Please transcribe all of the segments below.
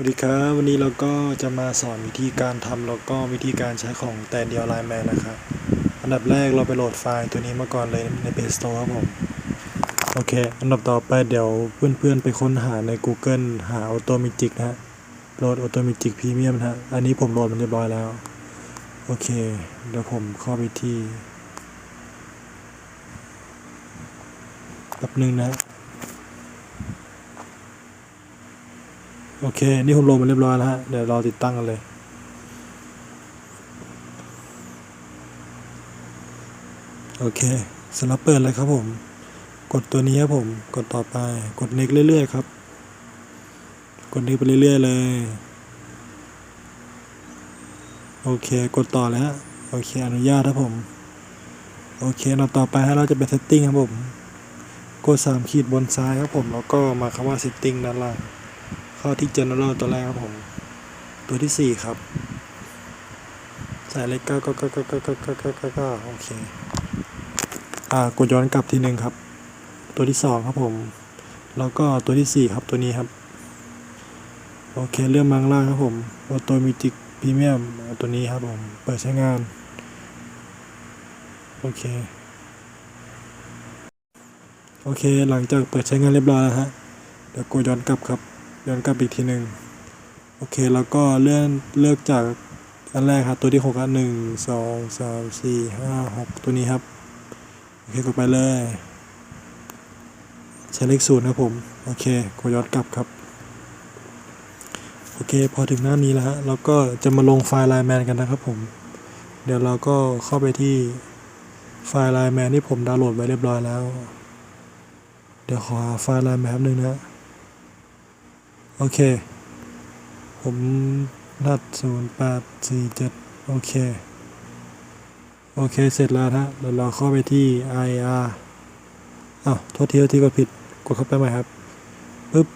วัสดีครับวันนี้เราก็จะมาสอนวิธีการทำแล้วก็วิธีการใช้ของแต่เดียวไลน์แมนนะครับอันดับแรกเราไปโหลดไฟล์ตัวนี้มาก่อนเลยใน Play Store ครับผมโอเค อันดับต่อไปเดี๋ยวเพื่อนๆไปค้นหาใน Google หา Automatic นะฮะโหลด Automatic Premium นะฮะอันนี้ผมโหลดมันเรียบร้อยแล้ว โอเค เดี๋ยวผมเข้าไปที่แป๊บหนึงนะ โอเค นี่ผมโลดมาเรียบร้อยแล้วฮะ เดี๋ยวรอติดตั้งกันเลยโอเคสำหรับเปิดเลยครับผม กดตัวนี้ครับผม กดต่อไป กด next เรื่อยๆครับ กด next ไปเรื่อยๆเลย โอเค กดต่อแล้วฮะโอเค อนุญาตครับผม โอเคเราต่อไปให้เราจะไป setting ครับผม กด3ขีดบนซ้ายครับผม แล้วก็มาคำว่า setting ด้านล่าง ข้าที่ general ตัวแรกครับผม ตัวที่ 4 ครับ ใส่เลขเก้าก้าเก้าเก้าเก้าเก้าเก้าเก้าเก้าเก้าโอเค อ่ากดย้อนกลับทีหนึ่งครับ ตัวที่ 2 ครับผม แล้วก็ตัวที่ 4 ครับตัวนี้ครับ โอเคเลื่อนมาข้างล่าครับผมออโตมิจิกพรีเมียมตัวนี้ครับผม เปิดใช้งาน โอเค โอเค หลังจากเปิดใช้งานเรียบร้อยแล้วฮะ เดี๋ยวกดย้อนกลับครับ ย้อนกลับอีกทีหนึ่งโอเคแล้วก็เลื่อนเลือกจากอันแรกครับตัวที่หกอะหนึ่งสองสามสี่ห้าหกตัวนี้ครับโอเคกดไปเลยใช้เลขศูนย์ครับผมโอเคกดย้อนกลับครับโอเคพอถึงหน้านี้แล้วฮะเราก็จะมาลงไฟล์ไลน์แมนกันนะครับผมเดี๋ยวเราก็เข้าไปที่ไฟล์ไลน์แมนที่ผมดาวน์โหลดไว้เรียบร้อยแล้ว เดี๋ยวขอไฟล์ไลน์แมนแป๊บนึงนะ โอเค ผมนัดศูนย์แปดสี่เจ็ดโอเค โอเค เสร็จแล้วนะเดี๋ยวเราเข้าไปที่ IR อ้าวโทษทีโทษทีกดผิด กดเข้าไปใหม่ครับปึ๊บ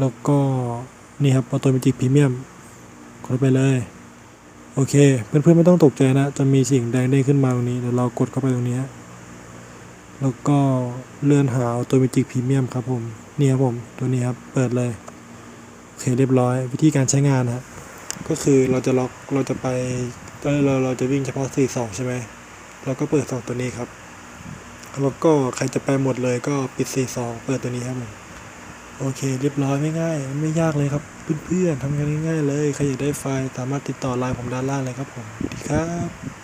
แล้วก็นี่ครับ Automatic Premium กดไปเลย โอเค เพื่อนๆไม่ต้องตกใจนะ จะมีสิ่งแดงเด้งขึ้นมาตรงนี้ เดี๋ยวเรากดเข้าไปตรงนี้ แล้วก็เลื่อนหา Automatic Premium ครับผม นี่ครับผม ตัวนี้ครับ เปิดเลย โอเคเรียบร้อยวิธีการใช้งานนะก็คือเราจะล็อกเราจะไปเราเราจะวิ่งเฉพาะ42ใช่ไหมเราก็เปิด 2 ตัวนี้ครับแล้วก็ใครจะไปหมดเลยก็ปิด 42 เปิดตัวนี้ครับผมโอเค เรียบร้อยไม่ง่ายไม่ยากเลยครับ เพื่อนๆทำกันง่ายๆเลย ใครอยากได้ไฟล์สามารถติดต่อไลน์ผมด้านล่างเลยครับผมสวัสดีครับ